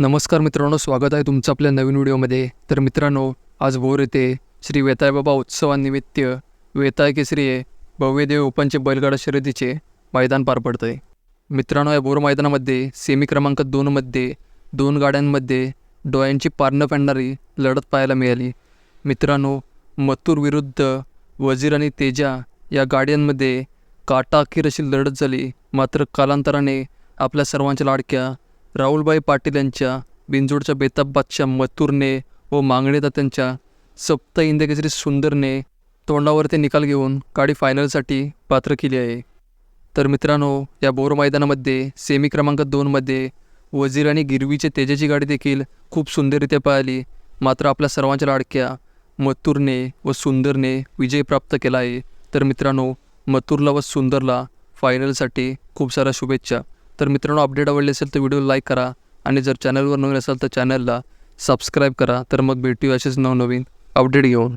नमस्कार मित्रांनो स्वागत आहे तुमचं आपल्या नवीन व्हिडिओमध्ये. तर मित्रांनो आज भोर येथे श्री वेताळबाबा उत्सवानिमित्त वेताय केसरी भव्यदेव ओपनचे बैलगाडा शर्यतीचे मैदान पार पडतं आहे मित्रांनो या भोर मैदानामध्ये सेमी क्रमांक दोनमध्ये दोन गाड्यांमध्ये डोळ्यांची पारणं पाडणारी लढत पाहायला मिळाली. मित्रांनो मथुर विरुद्ध वजीर आणि तेजा या गाड्यांमध्ये काटा अखेर अशी लढत झाली. मात्र कालांतराने आपल्या सर्वांच्या लाडक्या राहुलबाई पाटील यांच्या बिंजोडच्या बेताब बादशाह मथुरने व मांगणेदात्यांच्या सप्त इंदकेसरी सुंदरने तोंडावरती निकाल घेऊन गाडी फायनलसाठी पात्र केली आहे. तर मित्रांनो या बोर मैदानामध्ये सेमी क्रमांक दोनमध्ये वजीर आणि गिरवीचे तेजाची गाडी देखील खूप सुंदररित्या पळाली. मात्र आपल्या सर्वांच्या लाडक्या मथुरने व सुंदरने विजय प्राप्त केला आहे. तर मित्रांनो मथुरला व सुंदरला फायनलसाठी खूप साऱ्या शुभेच्छा. तर मित्रांनो अपडेट आवडले असेल तर व्हिडिओ लाईक करा आणि जर चॅनलवर नवीन असाल तर चॅनलला सबस्क्राईब करा. तर मग भेटू असेच नवनवीन अपडेट घेऊन.